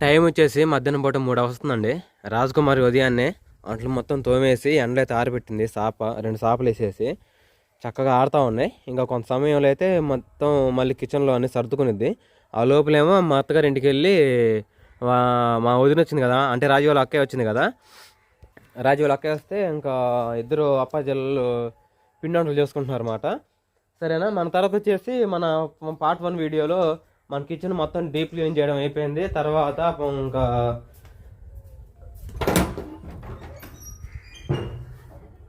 Time వచ్చేసి మధ్యాహ్నం పూట మూడు వస్తుందండి రాజకుమారి ఉదయాన్నే అంట్లు మొత్తం తోమేసి ఎండలైతే అయితే ఆరబెట్టింది సాప రెండు సాపలు వేసేసి చక్కగా ఆడుతూ ఉన్నాయి. ఇంకా కొంత సమయంలో అయితే మొత్తం మళ్ళీ కిచెన్లో అన్ని సర్దుకునిద్ది. ఆ లోపలేమో మా అత్తగారి ఇంటికి వెళ్ళి మా- మా వదిన వచ్చింది కదా అంటే రాజు వాళ్ళ అక్కయ్య వచ్చింది కదా. రాజు వాళ్ళ అక్కయ్య వస్తే ఇంకా ఇద్దరు అప్పాజల్లు పిండాంటలు చేసుకుంటున్నారు అన్నమాట సరేనా? మన తర్వాత వచ్చేసి మన పార్ట్ వన్ వీడియోలో మన కిచెన్ మొత్తం డీప్ క్లీన్ చేయడం అయిపోయింది. తర్వాత ఇంకా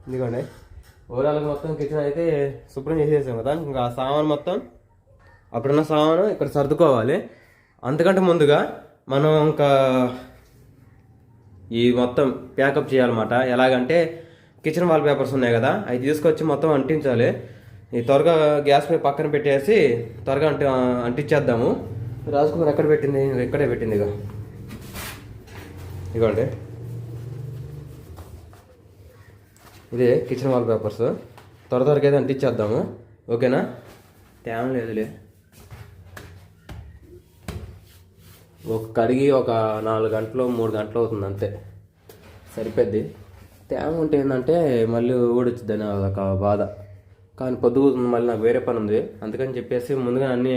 ఇదిగోండి. ఓవరాల్గా మొత్తం కిచెన్ అయితే శుభ్రం చేసేసాం కదా. ఇంకా ఆ సామాన్ మొత్తం అప్పుడున్న సామాను ఇక్కడ సర్దుకోవాలి. అంతకంటే ముందుగా మనం ఇంకా ఈ మొత్తం ప్యాకప్ చేయాలన్నమాట. ఎలాగంటే కిచెన్ వాల్ పేపర్స్ ఉన్నాయి కదా అవి తీసుకొచ్చి మొత్తం అంటించాలి. ఈ త్వరగా గ్యాస్ పై పక్కన పెట్టేసి త్వరగా అంటి అంటించేద్దాము. రాజకుమార్ ఎక్కడ పెట్టింది? ఇక్కడే పెట్టింది ఇక ఇదిగోండి ఇదే కిచెన్ వాల్ పేపర్స్ త్వర త్వరగా అయితే అంటించేద్దాము. ఓకేనా? తేమ లేదులే. ఒక కడిగి ఒక నాలుగు గంటలు మూడు గంటలు అవుతుంది అంతే. సరిపోద్ది. తేమ ఉంటే ఏంటంటే మళ్ళీ ఊడొచ్చుద్దని ఒక బాధ. కానీ పొద్దుగుతుంది మళ్ళీ నాకు వేరే పని ఉంది. అందుకని చెప్పేసి ముందుగా అన్నీ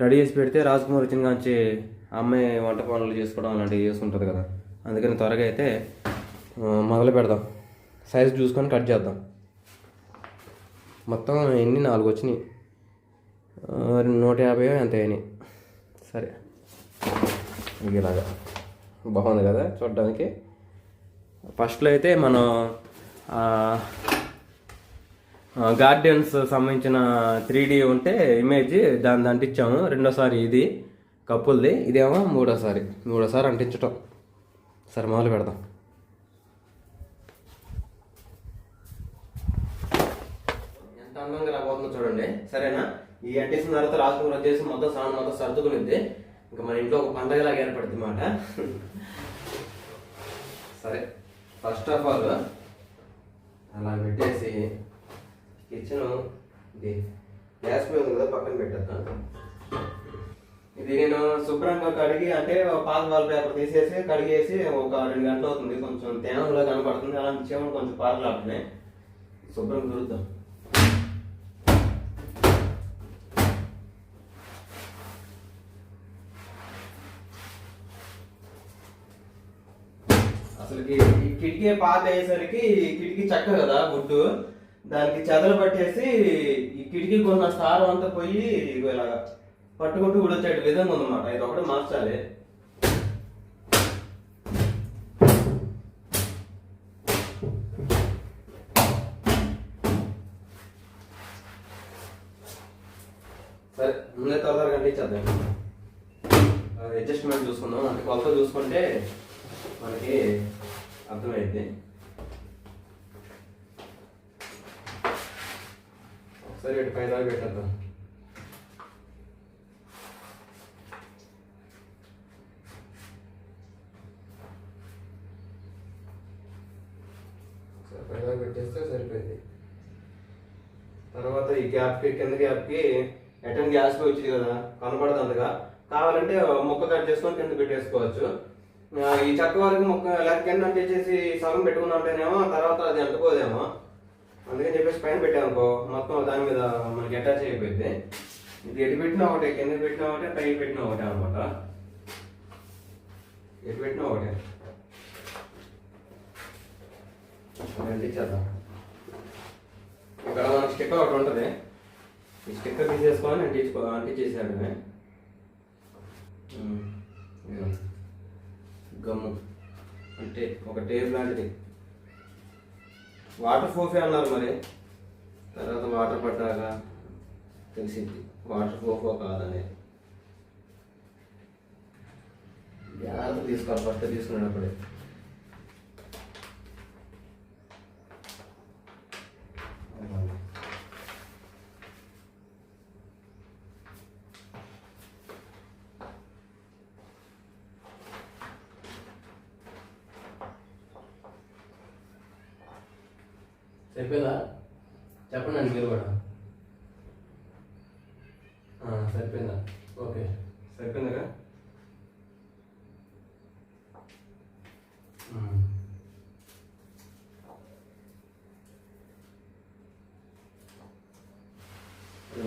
రెడీ చేసి పెడితే రాజకుమార్ వచ్చిన కాంచి అమ్మాయి వంట పనులు చేసుకోవడం అలాంటివి చేసుకుంటుంది కదా. అందుకని త్వరగా అయితే మొదలు పెడదాం. సైజ్ చూసుకొని కట్ చేద్దాం. మొత్తం ఎన్ని? నాలుగు వచ్చినాయి. నూట యాభై ఎంత అయినాయి? సరే. ఇలాగా. బాగుంది కదా చూడడానికి. ఫస్ట్లో అయితే మనం గార్డెన్స్ సంబంధించిన త్రీ డీ ఉంటే ఇమేజ్ దాన్ని అంటించాము. రెండోసారి ఇది కప్పుల్ది. ఇదేమో మూడోసారి. మూడోసారి అంటించటం. సరే మొదలు పెడదాం. ఎంత అందంగా రాబోతుందో చూడండి. సరేనా? ఈ అంటేసిన తర్వాత రాజకుమార్ వచ్చేసి మొత్తం సామాన్ మొత్తం సర్దుకునిద్ది. ఇంకా మన ఇంట్లో ఒక పండగలాగా ఏర్పడుతుంది మాట. సరే. ఫస్ట్ ఆఫ్ ఆల్ అలా పెట్టేసి కిచెన్ ఇది. గ్యాస్ మీద ఉంది కదా పక్కన పెట్టేద్దాం. ఇది నేను శుభ్రంగా కడిగి అంటే పాత వాల్ పేపర్ తీసేసి కడిగేసి ఒక రెండు గంటలు అవుతుంది. కొంచెం తేమలో కనపడుతుంది. అలాంటి చీమలు కొంచెం పారలాడుతున్నాయి శుభ్రం దొరుకుతాం అసలుకి ఈ కిటికీ పాత అయ్యేసరికి ఈ కిటికీ చక్క కదా గుడ్డు? దానికి చెదలు పట్టేసి ఈ కిటికీ కొన్న స్టార్ అంతా పోయి ఇలాగా పట్టుకుంటూ ఊడొచ్చేటి విధంగా ఉందన్నమాట. ఇది ఒకటి మార్చాలి. సరే ముందే తొందరగా అంటించేద్దాం అడ్జస్ట్మెంట్ చూసుకుందాం. అంటే కొలత చూసుకుంటే మనకి అర్థమైంది ఒకసారి ఇటు పై దాకా పెట్టేద్దాం ఒకసారి పై దాకా పెట్టేస్తే సరిపోయింది తర్వాత ఈ గ్యాప్కి కింద గ్యాప్కి ఎటన్ గ్యాస్ వచ్చింది కదా కనపడదు అంతగా కావాలంటే ముక్క కట్ చేసుకొని కింద పెట్టేసుకోవచ్చు. ఈ చెక్క వరకు మొక్క లేక కింద చేసేసి సగం పెట్టుకున్నా అంటేనేమో తర్వాత అది అంటుకోదేమో. అందుకని చెప్పేసి పైన పెట్టామనుకో మొత్తం దాని మీద మనకి అటాచ్ అయిపోయింది. ఇది ఎటు పెట్టినా ఒకటే కింద పెట్టినా ఒకటే పైకి పెట్టినా ఒకటే అనమాట ఎటు పెట్టినా ఒకటే. చేద్దాం. ఇక్కడ మనకి స్టిక్కర్ ఒకటి ఉంటుంది. ఈ స్టిక్కర్ తీసేసుకొని అంటించుకో అంటించేసాడు గమ్ము. అంటే ఒక టేప్ లాంటిది. వాటర్ ప్రూఫే అన్నారు మరి. తర్వాత వాటర్ పడ్డాక తెలిసింది. వాటర్ ప్రూఫ్ కాదని. జాగ్రత్త తీసుకోవాలి ఫస్ట్ తీసుకునేటప్పుడే.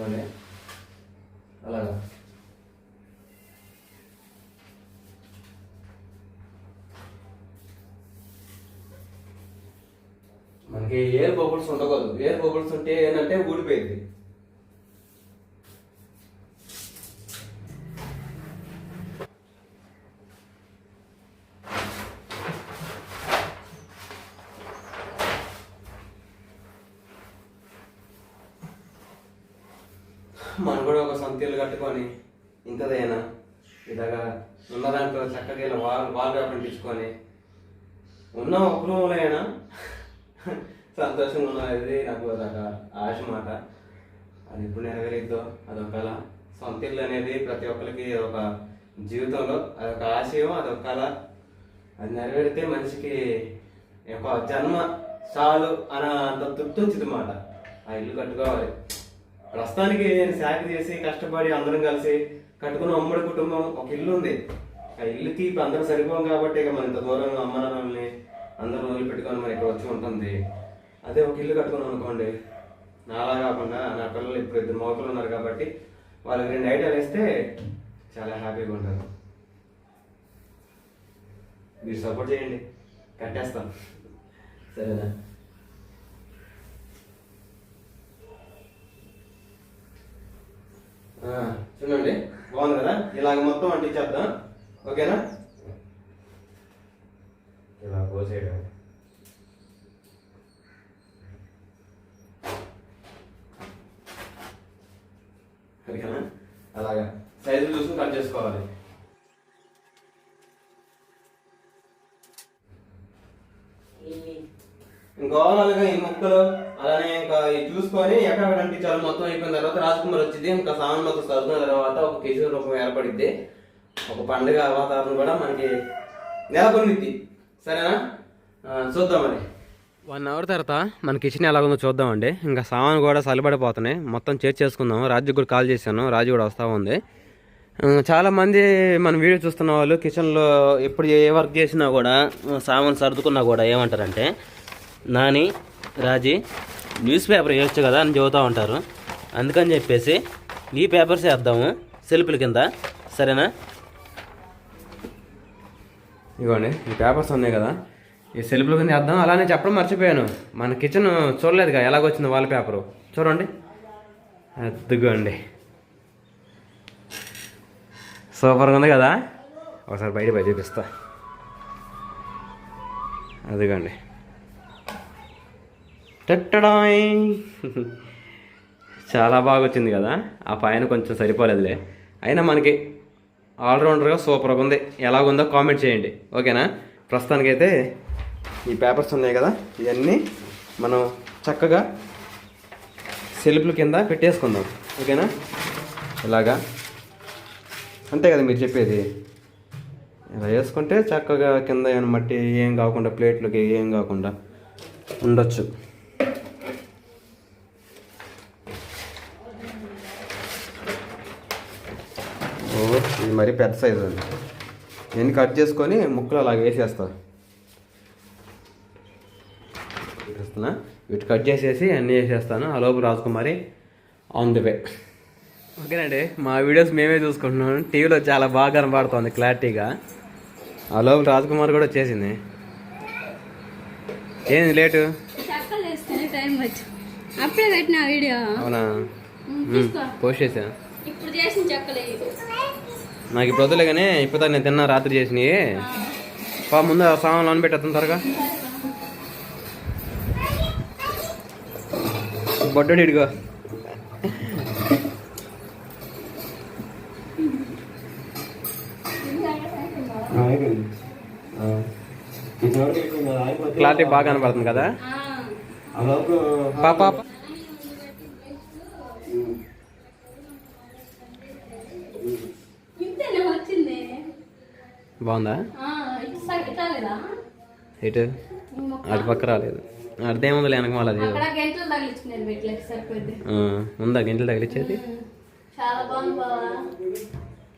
పట్టుకొని అలాగా. మనకి ఎయిర్ బబుల్స్ ఉండకూడదు. ఎయిర్ బబుల్స్ ఉంటే ఏంటంటే ఊడిపోయింది ఉన్నది ఆశ మాట. అది ఇప్పుడు నెరవేరిద్దో అదొక కళ. సొంత ఇల్లు అనేది ప్రతి ఒక్కరికి ఒక జీవితంలో అదొక ఆశయం అదొక కళ. అది నెరవేరితే మనిషికి ఒక జన్మ చాలు అన్న అంత తృప్తి వచ్చింది మాట. ఆ ఇల్లు కట్టుకోవాలి. ప్రస్తుతానికి నేను శాఖ చేసి కష్టపడి అందరం కలిసి కట్టుకున్న ఉమ్మడి కుటుంబం ఒక ఇల్లు ఉంది. ఆ ఇల్లుకి ఇప్పుడు అందరూ సరిపోం కాబట్టి ఇక మన ఇంత దూరం అమ్మ నాన్నల్ని అందరూ వదిలిపెట్టుకొని మరి ఇక్కడ వచ్చి ఉంటుంది. అదే ఒక ఇల్లు కట్టుకున్నాం అనుకోండి. నాలా కాకుండా నా పిల్లలు ఇప్పుడు ఇద్దరు మోకలు ఉన్నారు కాబట్టి వాళ్ళకి రెండు ఐడియాలు ఇస్తే చాలా హ్యాపీగా ఉంటారు. మీరు సపోర్ట్ చేయండి. కట్టేస్తాం. సరేనా? చూడండి. బాగుంది కదా? ఇలాగ మొత్తం అంటించేద్దాం ఓకేనా ఇలా పోసేయడం ఓకేనా అలాగా సైజు చూసుకుని కట్ చేసుకోవాలి ఇంకా ఓవరాల్గా ఈ ముక్కలు అలానే ఇంకా ఇవి చూసుకొని ఎక్కడ అంటించాలి మొత్తం అయిపోయిన తర్వాత రాజకుమార్ ఇంకా సామాన్ మొత్తం తర్వాత ఒక కేజీ రూపం ఏర్పడిద్ది. ఒక పండుగ వాతావరణం కూడా మనకి నెలకొంది సరేనా? చూద్దాం మరి. వన్ అవర్ తర్వాత మన కిచెన్ ఎలాగుందో చూద్దామండి. ఇంకా సామాన్ కూడా సలిపడిపోతున్నాయి మొత్తం చేర్చి చేసుకుందాం రాజు కూడా కాల్ చేశాను. రాజు కూడా వస్తూ ఉంది. చాలామంది మన వీడియో చూస్తున్న వాళ్ళు కిచెన్లో ఎప్పుడు ఏ వర్క్ చేసినా కూడా సామాన్ సర్దుకున్నా కూడా ఏమంటారంటే నాని రాజీ న్యూస్ పేపర్ వేయొచ్చు కదా అని చెబుతూ ఉంటారు. అందుకని చెప్పేసి ఈ పేపర్స్ వేద్దాము సెల్ఫ్ల కింద. సరేనా? ఇగోండి ఈ పేపర్స్ ఉన్నాయి కదా. ఈ సెల్ఫ్ల కింద వేద్దాం. అలానే చెప్పడం మర్చిపోయాను. మన కిచెన్ చూడలేదుగా ఎలాగొచ్చింది వాల్ పేపరు. చూడండి. అద్దుగోండి సూపర్గా ఉంది కదా? ఒకసారి బయట బయట చూపిస్తా. అదిగోండి. టట్టడాయ్. చాలా బాగా వచ్చింది కదా. ఆ పైన కొంచెం సరిపోలేదులే. అయినా మనకి ఆల్రౌండర్గా సూపర్గా ఉంది. ఎలాగుందో కామెంట్ చేయండి. ఓకేనా? ప్రస్తుతానికైతే ఈ పేపర్స్ ఉన్నాయి కదా. ఇవన్నీ మనం చక్కగా సెల్ఫ్ల కింద పెట్టేసుకుందాం. ఓకేనా? ఇలాగా. అంతే కదా మీరు చెప్పేది. ఇలా వేసుకుంటే చక్కగా కింద ఏమైనా మట్టి ఏం కాకుండా ప్లేట్లకి ఏం కాకుండా ఉండొచ్చు. ఇది మరీ పెద్ద సైజు ఉంది నేను కట్ చేసుకొని ముక్కలు అలాగ వేసేస్తా. వేస్తున్నా వీటి కట్ చేసేసి అన్నీ వేసేస్తాను. ఆ లోపు రాజకుమారి ఆన్ ది వే ఓకేనండి మా వీడియోస్ మేమే చూసుకుంటున్నాం. టీవీలో చాలా బాగా కనబడుతుంది క్లారిటీగా. ఆ లోపు రాజకుమార్ కూడా వచ్చేసింది. ఏంది లేటు? అప్పుడే పెట్టిన వీడియో? అవునా? పోస్ట్ చేసా? ఇప్పుడు చేసిన చెక్కలే నాకు ఇప్పుడు వద్దులే కానీ ఇప్పుడు నేను తిన్నా రాత్రి చేసినవి పా ముందు ఆ సామాన్లు అనిపెట్టేస్తాను త్వరగా. బొడ్డోడు ఇడిగో క్లారిటీ బాగా కనపడుతుంది కదా? పాప ఇంతేనే వచ్చింది బాగుందా? ఆ, ఇటు అటు పక్క రాలేదు. అర్థమేముంది వెనక ఆ, ఉందా గింటలు తగిలిచ్చేది?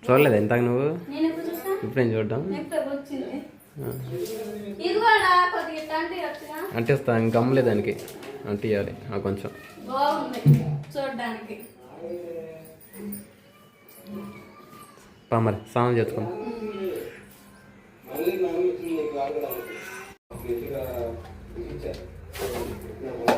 చూడలేదు ఇంతకు నువ్వు? ఇప్పుడు నేను చూడడం. ఎప్పుడు వచ్చింది? ఆ. ఇది కూడా కొద్దిగా తండ్రి వచ్చినా అంటిస్తా గమ్మలే దానికి. అంటియాలి ఆ కొంచెం బాగుంది చూడడానికి పా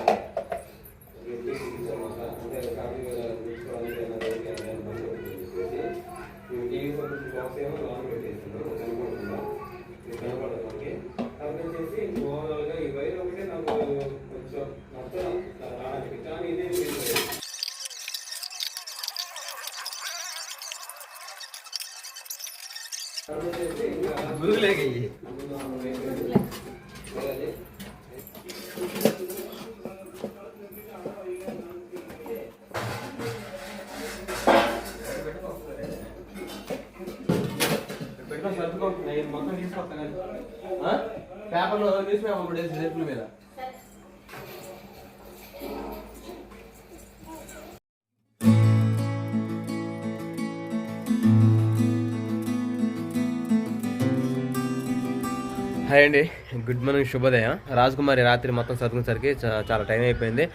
సామాన్ చేసుకుందాం ఉమ్. పేపర్లో న్యూస్ పేపర్ పడేసి రేపుల మీద. హాయ్ అండి. గుడ్ మార్నింగ్ శుభోదయం. రాజకుమారి రాత్రి మొత్తం చదువుకునేసరికి చాలా టైం అయిపోయింది.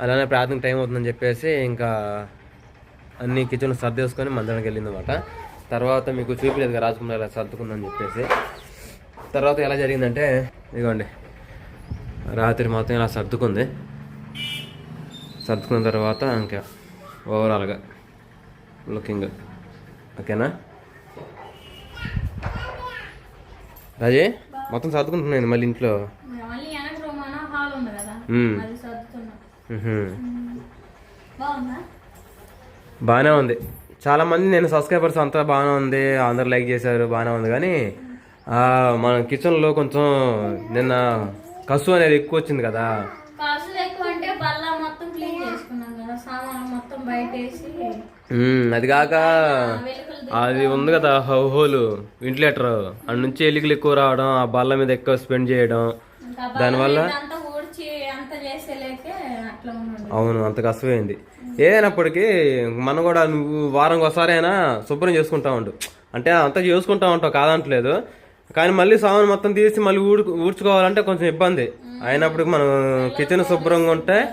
అలానే ప్రార్థన టైం అవుతుందని చెప్పేసి ఇంకా అన్ని కిచెన్ సర్దేసుకొని మందిరానికి వెళ్ళింది అనమాట తర్వాత మీకు చూపించలేదు కదా రాజకుమారి ఇలా సర్దుకుందని చెప్పేసి. తర్వాత ఎలా జరిగిందంటే ఇదిగోండి. రాత్రి మొత్తం ఇలా సర్దుకుంది. సర్దుకున్న తర్వాత ఇంకా ఓవరాల్గా లుకింగ్ ఓకేనా? రాజే మొత్తం సర్దుకుంటున్నాను మళ్ళీ ఇంట్లో? బాగానే ఉంది. చాలా మంది నేను సబ్స్క్రైబర్స్ అంతా బాగానే ఉంది అందరు లైక్ చేశారు బాగానే ఉంది. కానీ మన కిచెన్లో కొంచెం నిన్న కసు అనేది ఎక్కువ వచ్చింది కదా. అది కాక అది ఉంది కదా హౌ- హోలు వెంటిలేటర్ అటు నుంచి ఎలికలు ఎక్కువ రావడం ఆ బల్ల మీద ఎక్కువ స్పెండ్ చేయడం. దానివల్ల అవును అంత కష్టమైంది. ఏదైనప్పటికీ మనం కూడా నువ్వు వారం ఒకసారైనా శుభ్రం చేసుకుంటా ఉండు. అంటే అంతా చేసుకుంటా ఉంటావు కాదంటలేదు. కానీ మళ్ళీ సామాన్ మొత్తం తీసి మళ్ళీ ఊడు ఊడ్చుకోవాలంటే కొంచెం ఇబ్బంది. అయినప్పటికీ మనం కిచెన్ శుభ్రంగా ఉంటే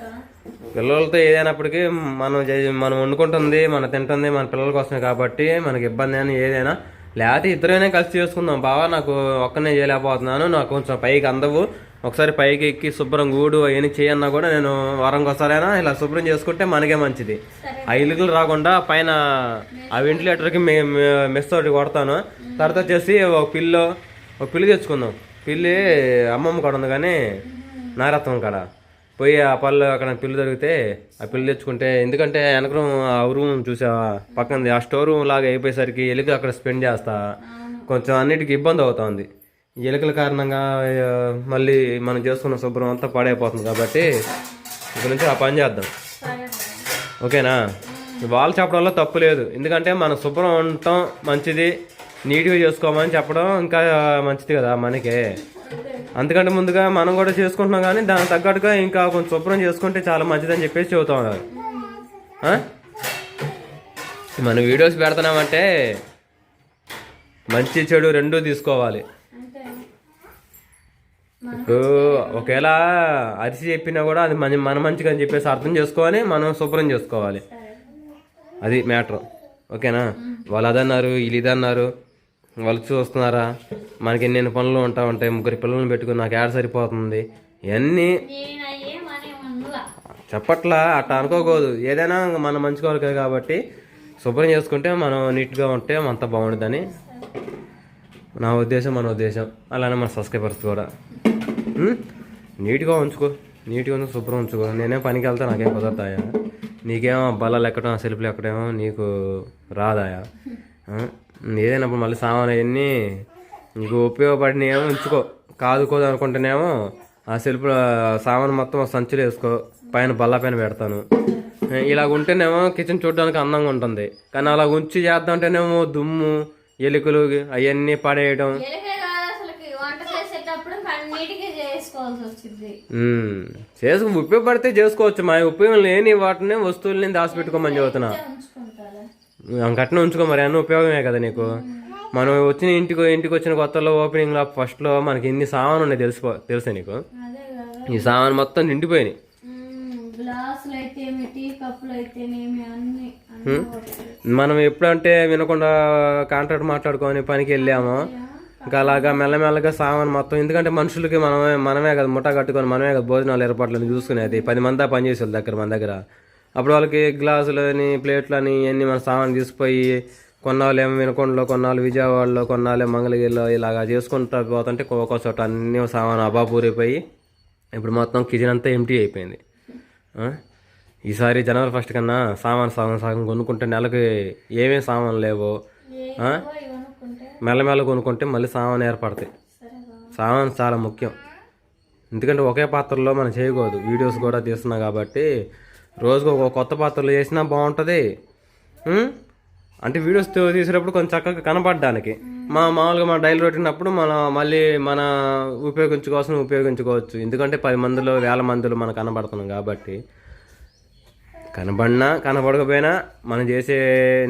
పిల్లలతో ఏదైనప్పటికీ మనం మనం వండుకుంటుంది మనం తింటుంది మన పిల్లల కోసమే కాబట్టి మనకి ఇబ్బంది అని ఏదైనా లేకపోతే ఇద్దరైనా కలిసి చేసుకుందాం. బావా నాకు ఒక్కనే చేయలేకపోతున్నాను. నాకు కొంచెం పైకి అందవు. ఒకసారి పైకి ఎక్కి శుభ్రం గూడు అవన్నీ చేయన్నా కూడా నేను వారంకి ఒకసారైనా ఇలా శుభ్రం చేసుకుంటే మనకే మంచిది. ఆ ఇల్లులు రాకుండా పైన ఆ వెంటిలేటర్కి మెస్ తోటి కొడతాను. తర్వాత వచ్చేసి ఒక పిల్లో ఒక పిల్లి తెచ్చుకుందాం. పిల్లి అమ్మమ్మ కాడ ఉంది కానీ నారత్వం కాడ. పోయి ఆ పళ్ళు అక్కడ పిల్లి దొరికితే ఆ పిల్లి తెచ్చుకుంటే ఎందుకంటే వెనక ఆ రూమ్ చూసావా పక్కనది ఆ స్టోర్ రూమ్ లాగా అయిపోయేసరికి ఎలుక అక్కడ స్పెండ్ చేస్తా. కొంచెం అన్నిటికీ ఇబ్బంది అవుతుంది. ఎలుకల కారణంగా మళ్ళీ మనం చేసుకున్న శుభ్రం అంతా పాడైపోతుంది కాబట్టి ఇక్కడ నుంచి ఆ పని చేద్దాం. ఓకేనా? వాళ్ళు చెప్పడంలో తప్పు లేదు. ఎందుకంటే మనం శుభ్రం ఉండటం మంచిది. నీట్గా చేసుకోమని చెప్పడం ఇంకా మంచిది కదా మనకి. అందుకంటే ముందుగా మనం కూడా చేసుకుంటున్నాం కానీ దానికి తగ్గట్టుగా ఇంకా కొంచెం శుభ్రం చేసుకుంటే చాలా మంచిదని చెప్పేసి చెబుతాం ఉన్నారు. మనం వీడియోస్ పెడుతున్నామంటే మంచి చెడు రెండూ తీసుకోవాలి. ఇప్పుడు ఒకవేళ అరిసి చెప్పినా కూడా అది మన మన మంచిగా అని చెప్పేసి అర్థం చేసుకొని మనం శుభ్రం చేసుకోవాలి. అది మ్యాటర్. ఓకేనా? వాళ్ళు అదన్నారు వీళ్ళు ఇదన్నారు వాళ్ళు చూస్తున్నారా మనకి ఎన్నెన్ని పనులు ఉంటా ఉంటాయి ముగ్గురు పిల్లల్ని పెట్టుకుని నాకు ఏడ సరిపోతుంది? ఇవన్నీ చెప్పట్లా అట్లా అనుకోకూడదు. ఏదైనా మన మంచి కోరిక కాబట్టి శుభ్రం చేసుకుంటే మనం నీట్గా ఉంటే అంత బాగుంటుందని నా ఉద్దేశం మన ఉద్దేశం. అలానే మన సబ్స్క్రైబర్స్ కూడా? నీట్గా ఉంచుకో. నీట్గా ఉంచుకో శుభ్రం ఉంచుకో. నేనే పనికి వెళ్తా నాకేం కుదరతాయా? నీకేమో బల్లలు ఎక్కడం సెల్ఫ్లు ఎక్కడేమో నీకు రాదాయా? ఏదైనప్పుడు మళ్ళీ సామాన్ అవన్నీ నీకు ఉపయోగపడినేమో ఉంచుకో. కాదుకోదు అనుకుంటేనేమో ఆ సెల్ఫ్ సామాన్ మొత్తం సంచులు వేసుకో. పైన బల్ల పైన పెడతాను. ఇలా ఉంటేనేమో కిచెన్ చూడడానికి అందంగా ఉంటుంది. కానీ అలా ఉంచి చేద్దామంటేనేమో దుమ్ము ఎలుకలు అవన్నీ పడేయడం ఎలుకే కాదు అసలుకి వంట చేసేటప్పుడు నీటిగా చేసుకోవాల్సి వచ్చింది ఉమ్, చేసుకు ఉపయోగపడితే చేసుకోవచ్చు. మా ఉపయోగం లేని వాటిని వస్తువుల్ని దాచిపెట్టుకోమని ఉంచుకుంటారా? కట్టిన ఉంచుకో మరి అన్న ఉపయోగమే కదా నీకు. మనం వచ్చిన ఇంటికి ఇంటికి వచ్చిన కొత్తలో ఓపెనింగ్లో ఫస్ట్లో మనకి ఎన్ని సామాను ఉన్నాయి తెలుసుకో తెలుసా నీకు? ఈ సామాను మొత్తం నిండిపోయినాయి. మనం ఎప్పుడంటే వినకుండా కాంట్రాక్ట్ మాట్లాడుకొని పనికి వెళ్ళామో ఇంకా అలాగా మెల్లమెల్లగా సామాన్ మొత్తం. ఎందుకంటే మనుషులకి మనమే మనమే కదా ముఠా కట్టుకొని మనమే కదా భోజనాలు ఏర్పాట్లను చూసుకునేది. పది మంది పని చేసే దగ్గర మన దగ్గర. అప్పుడు వాళ్ళకి గ్లాసులని ప్లేట్లని ఇవన్నీ మన సామాన్ తీసుకుపోయి కొన్నాళ్ళు ఏమో వినకొండలో కొన్నాళ్ళు విజయవాడలో కొన్నాళ్ళు మంగళగిరిలో ఇలాగా చేసుకుంటూ పోతుంటే ఒక్కో చోట అన్ని సామాన్ అబాపూరిపోయి ఇప్పుడు మొత్తం కిచెన్ అంతా ఎంటీ అయిపోయింది? ఈసారి జనవరి ఫస్ట్ కన్నా సామాన్ సగం సగం కొనుక్కుంటే నెలకి ఏమేమి సామాన్లు లేవో? మెల్లమెల్ల కొనుక్కుంటే మళ్ళీ సామాన్ ఏర్పడతాయి. సామాన్ చాలా ముఖ్యం. ఎందుకంటే ఒకే పాత్రలో మనం చేయకూడదు. వీడియోస్ కూడా తీస్తున్నాం కాబట్టి రోజుకు ఒక కొత్త పాత్రలో చేసినా బాగుంటుంది. అంటే వీడియోస్ తీసేటప్పుడు కొంచెం చక్కగా కనపడడానికి. మా మామూలుగా మన డైలీ రొట్టినప్పుడు మన మనం మళ్ళీ మన ఉపయోగించుకోవాల్సిన ఉపయోగించుకోవచ్చు. ఎందుకంటే పది మందిలో వేల మందిలో మనం కనబడుతున్నాం కాబట్టి. కనబడినా కనబడకపోయినా మనం చేసే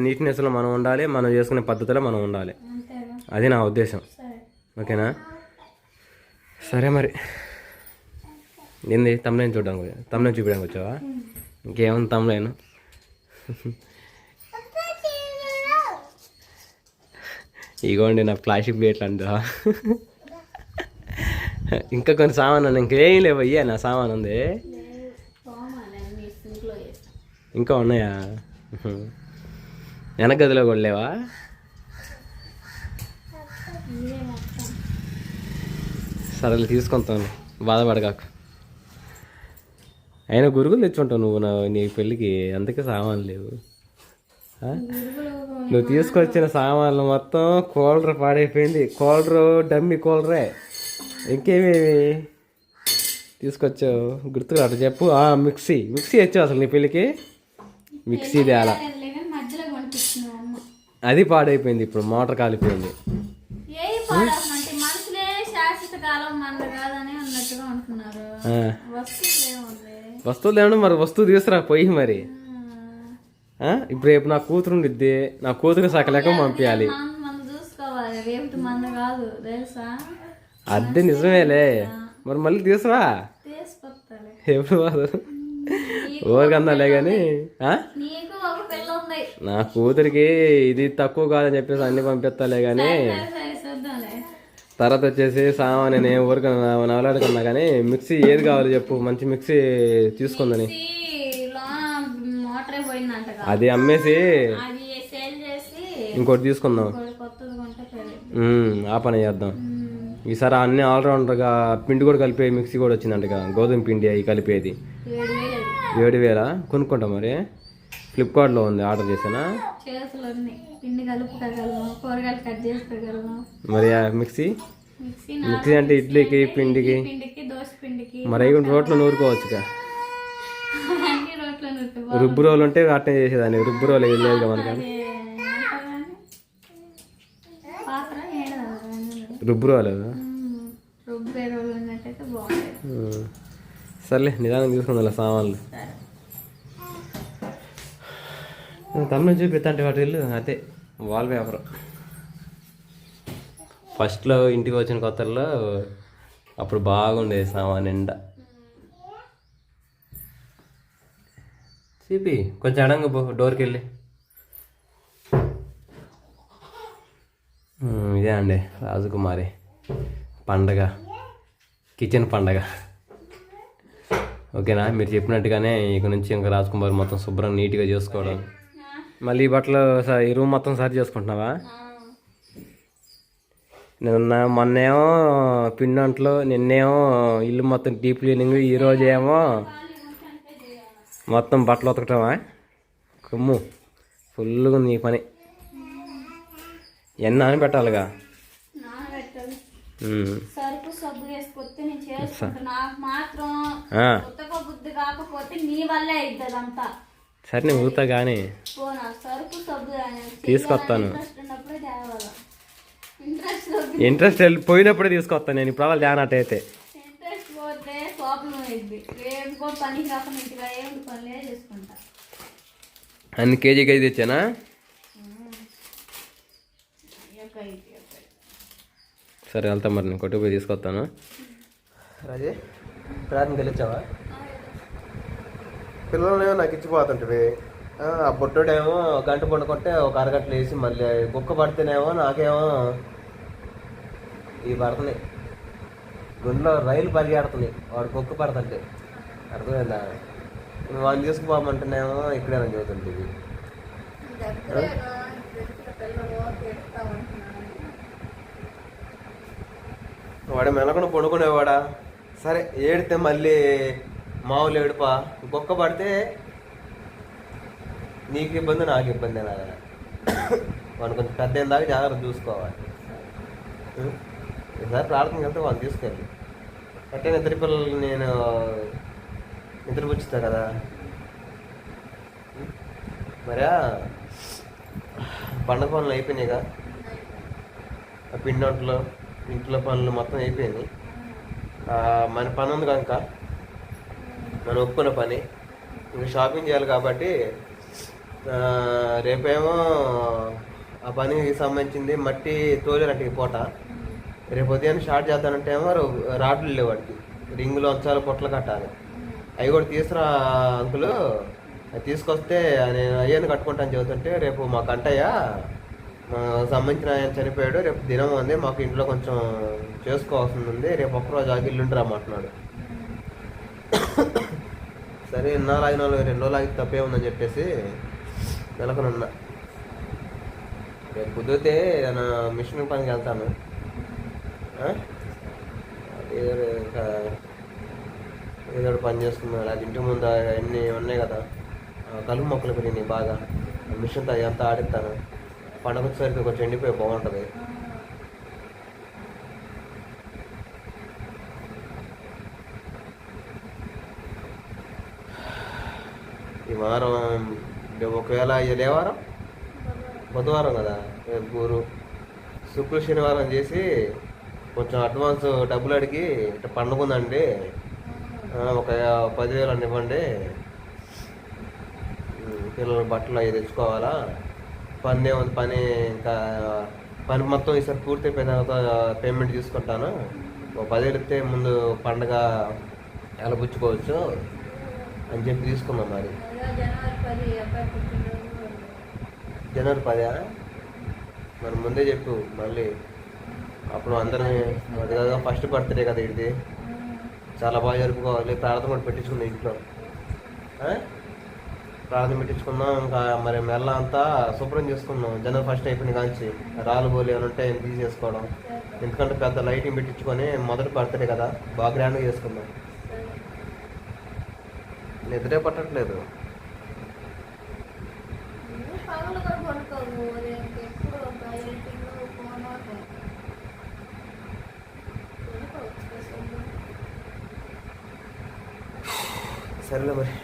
నీట్నెస్లో మనం ఉండాలి మనం చేసుకునే పద్ధతిలో మనం ఉండాలి. అది నా ఉద్దేశం. ఓకేనా? సరే మరి. ఏంది? తమ్లేన్ చూడడానికి తమ్లేన్ చూపించడానికి వచ్చావా? ఇంకేముంది తమ్ములేను ఇగోండి నా ప్లాస్టిక్ ప్లేట్లు అంట. ఇంకా కొన్ని సామాన్ ఉన్నాయి ఇంకేం లేవు. అయ్యా నా సామాన్ ఉంది. ఇంకా ఉన్నాయా? వెనక గదిలో కూడా లేవా ఇదే మొత్తం సరేలే తీసుకుంటాను బాధపడగాకు. అయినా గురుగులు తెచ్చుంటావు నువ్వు నా నీ పెళ్ళికి అందుకే సామాన్లు లేవు. నువ్వు తీసుకొచ్చిన సామాన్లు మొత్తం కూలర్ పాడైపోయింది. కూలరు డమ్మి కూలరే ఇంకేమేమి తీసుకొచ్చావు? గుర్తుకు అట్లా చెప్పు. మిక్సీ. మిక్సీ వచ్చావు అసలు నీ పెళ్ళికి? మిక్సీ తేలా అది పాడైపోయింది ఇప్పుడు మోటార్ కాలిపోయింది. వస్తువులు ఏమన్నా మరి వస్తువు తీసుకురా పోయి మరి? ఇప్పుడు రేపు నా కూతురు ఉండిద్ది నా కూతురు సకలేక పంపించాలి అద్దె నిజమేలే. మరి మళ్ళీ తీసురా ఎప్పుడు కాదు ఊరికన్నాలే కానీ నా కూతురికి ఇది తక్కువ కాదని చెప్పేసి అన్ని పంపిస్తాలే కానీ తర్వాత వచ్చేసి సామాన్ నేను ఊరిక నవలాడుకున్నా కానీ మిక్సీ ఏది కావాలి చెప్పు మంచి మిక్సీ తీసుకుందని. అది అమ్మేసి ఇంకోటి తీసుకుందాం. ఆ పని చేద్దాం. ఈసారి అన్ని ఆల్రౌండర్గా పిండి కూడా కలిపే మిక్సీ కూడా వచ్చిందంటగా గోధుమ పిండి అవి కలిపేది. ఏడు వేలు కొనుక్కుంటా మరి. ఫ్లిప్కార్ట్లో ఉంది ఆర్డర్ చేసానా పిండి కూరగాయలు కట్ మరి మిక్సీ? మిక్సీ అంటే ఇడ్లీకి పిండికి? పిండికి దోశ పిండికి మరి రోట్లో నూరుకోవచ్చుగా? అన్ని రోట్లో నూరుకు రుబ్బు రోలు ఉంటే అట్నే చేసేదాన్ని. రుబ్బు రోలు లేదు మనకి. రుబ్బు రోలు. సర్లే నిదానం తీసుకుందా సామాన్లు. సరే. తమ్ముని చూపిస్తా వాటి ఇల్లు అదే. వాల్ పేపర్ ఫస్ట్లో ఇంటికి వచ్చిన కొత్తల్లో అప్పుడు బాగుండేది సామాన్ నిండా చూపి కొంచెం అడంగా పో డోర్కి వెళ్ళి. ఇదే అండి రాజకుమారి పండగ కిచెన్ పండగ. ఓకేనా? మీరు చెప్పినట్టుగానే ఇక నుంచి ఇంకా రాజకుమారి మొత్తం శుభ్రం నీట్గా చేసుకోవడం. మళ్ళీ ఈ బట్టలు ఈ రూమ్ మొత్తం సరి చేసుకుంటున్నావా? నిన్న మొన్నేమో పిండంట్లో నిన్నేమో ఇల్లు మొత్తం డీప్ క్లీనింగ్ ఈ రోజు ఏమో మొత్తం బట్టలు ఉతకటమా? కొమ్ము. ఫుల్గా ఉంది నీ పని. ఎన్ని నానబెట్టాలిగా? నానబెట్టాలి. ఉమ్. సరుకు సబ్బు వేసుకొస్తే నేను చేసుకుంటా నాకు మాత్రం ఉతక బుద్ధి కాకపోతే నీ వల్లే అయిద్ది అదంతా సరే నేను ఊతా కానీ తీసుకొస్తాను. ఇంట్రెస్ట్ వెళ్ళి పోయినప్పుడే తీసుకొస్తాను నేను ఇప్పుడు అలా జానట్ అయితే అన్ని కేజీ కేజీ తెచ్చానా. సరే వెళ్తా మరి నేను కొట్టుకు పోయి తీసుకొస్తాను. రాజే ప్రార్థనకి వెళ్ళొచ్చావా? పిల్లలు నాకు ఇచ్చిపోతుంటివి ఆ బొట్టుడేమో గంట పండుకుంటే ఒక అరగంట వేసి మళ్ళీ కుక్క పడితేనేమో నాకేమో ఇవి పడుతున్నాయి గుండెలో రైలు పరిగెడుతున్నాయి వాడు కుక్క పడుతుంటే. అర్థమైందా? వాళ్ళు తీసుకుపోమంటేనేమో ఇక్కడేనా ఉంటున్నాను. వాడు మెలకుండా పడుకునేవాడా? సరే ఏడితే మళ్ళీ మామూలు ఏడుపా గొక్క పడితే నీకు ఇబ్బంది నాకు ఇబ్బంది అలాగా వాడు కొంచెం పెద్ద దాకా జాగ్రత్త చూసుకోవాలి. ఈసారి ప్రార్థనకి వెళ్తే వాళ్ళు తీసుకెళ్ళి. అంటే నిద్ర పిల్లలు నేను నిద్రపుచ్చుతా కదా. మరా పండగ పనులు అయిపోయినాయిగా ఆ పిండి వంటలు ఇంట్లో పనులు మొత్తం అయిపోయినాయి. మన పని ఉంది కనుక మనం ఒప్పుకున్న పని. ఇంకా షాపింగ్ చేయాలి కాబట్టి రేపేమో ఆ పనికి సంబంధించింది మట్టి తోలేనట్టు ఈ పూట రేపు ఉదయం స్టార్ట్ చేద్దానంటే ఏమో రాడ్లు లేవు వాడికి. రింగులు వంచాలి పొట్లు కట్టాలి. అవి కూడా తీసుకురా అంకులు. తీసుకొస్తే నేను అయ్యాన్ని కట్టుకుంటాను చెబుతుంటే రేపు మా కంటయ్య సంబంధించిన ఆయన చనిపోయాడు. రేపు దినం ఉంది మాకు ఇంట్లో కొంచెం చేసుకోవాల్సింది ఉంది. రేపు ఒక్కరోజు ఆగి ఇల్లుండి రమ్మంటున్నాడు సరే ఇన్నాళ్ళు ఆగిన రెండు రోజులు ఆగి తప్పే ఉందని చెప్పేసి నెలకొనున్నా. రేపు కుదిరితే నేను మిషన్ పనికి వెళ్తాను. ఏదో ఇంకా ఏదో ఒకటి పని చేసుకున్నాను అది ఇంటి ముందు అన్నీ ఉన్నాయి కదా. కలుపు మొక్కలు పెరిగినాయి బాగా. మిషన్ మిషన్తో అవి అంతా ఆడిస్తాను. పండగ వచ్చేసరికి కొంచెం ఎండిపోయి బాగుంటుంది ఈ వారం ఒకవేళ ఇది ఏ వారం బుధవారం కదా రేపు గురు. శుక్ర శనివారం చేసి కొంచెం అడ్వాన్స్ డబ్బులు అడిగి ఇట్లా పండుగ ఉందండి ఒక పదివేలు అని ఇవ్వండి. పిల్లలు పిల్లల బట్టలు అవి తెచ్చుకోవాలా? పని ఏముంది పని ఇంకా పని మొత్తం ఈసారి పూర్తి అయిపోయిన తర్వాత పేమెంట్ తీసుకుంటాను. ఒక పదివేలు ఇస్తే ముందు పండగ ఎలా పుచ్చుకోవచ్చు అని చెప్పి తీసుకున్నాం మరి. జనవరి పదా మరి ముందే చెప్పు మళ్ళీ. అప్పుడు అందరం అది కదా ఫస్ట్ బర్త్డే కదా ఇది చాలా బాగా జరుపుకోవాలి. ప్రార్థన కూడా పెట్టించుకుందాం ఇంట్లో. ప్రార్థన పెట్టించుకుందాం ఇంకా మరి మెల్ల అంతా శుభ్రం చేసుకుందాం జనవరి ఫస్ట్ అయిపోయిన కాంచి. రాళ్ళు గోలు ఏమైనా ఉంటే తీసేసుకోవడం ఎందుకంటే పెద్ద లైటింగ్ పెట్టించుకొని మొదటి బర్త్డే కదా బాగా గ్రాండ్గా చేసుకుందాం నిద్రే పట్టట్లేదు నువ్వు పగలు కూడా పడుకోవు ఉదయం ఎప్పుడు ఒక ఎయిటింగ్ ఫోన్ సరేలే మరి గుడ్ నైట్